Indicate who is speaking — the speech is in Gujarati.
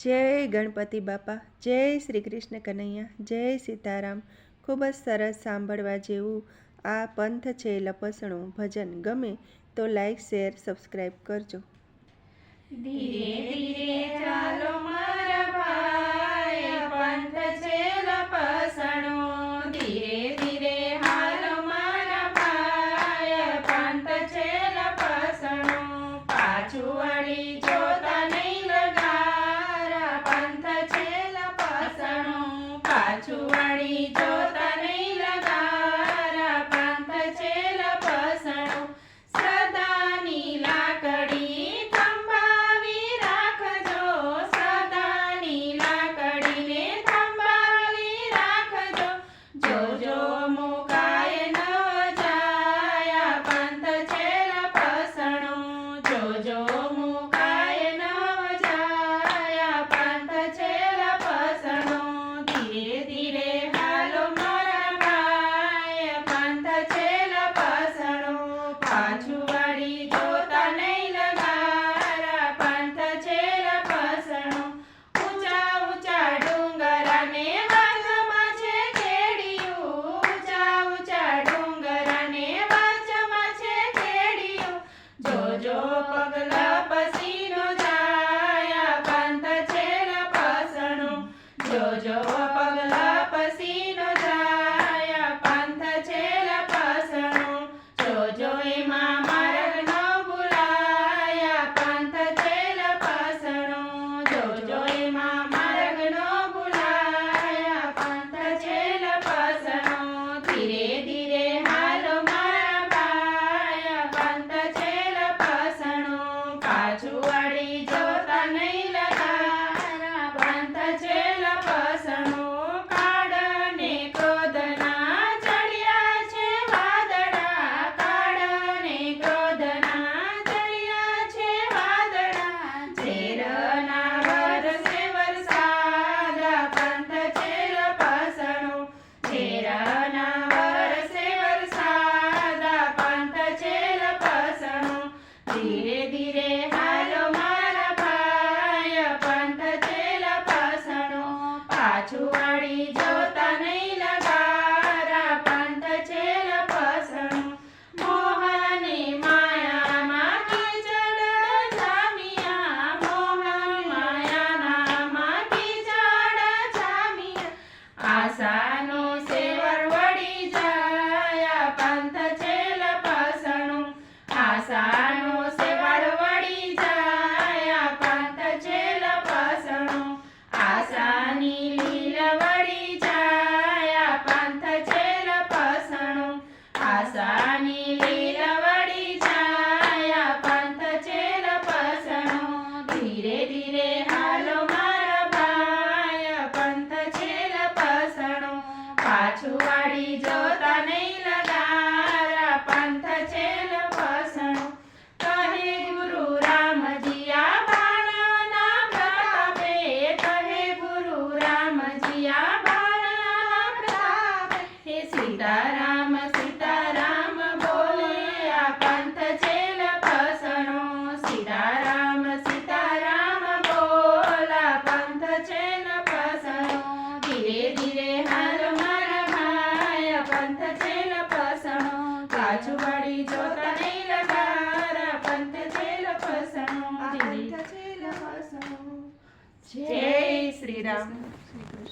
Speaker 1: જય ગણપતિ બાપા, જય શ્રી કૃષ્ણ કનૈયા, જય સીતારામ. ખૂબ જ સરસ સાંભળવા જેવું આ પંથ છે લપસણું ભજન. ગમે તો લાઈક શેર સબસ્ક્રાઈબ કરજો.
Speaker 2: ધીરે ધીરે ચાલો માં rejoice. Jojo. પાછું વાળી જોતા નહીં લાગે કનૈયા બાણા પ્રતાપ હે સીતારામ સીતારામ બોલે આ પંથ છેલ ફસણો સીતારામ સીતારામ બોલા પંથ છેલ ફસણો ધીરે ધીરે હાલ મારા ભાઈ પંથ છેલ ફસણો કાચું પડી જોતા નહીં લગારા પંથ
Speaker 1: છેલ
Speaker 2: ફસણો
Speaker 1: પંથ છેલ ફસણો
Speaker 2: જય શ્રી રામ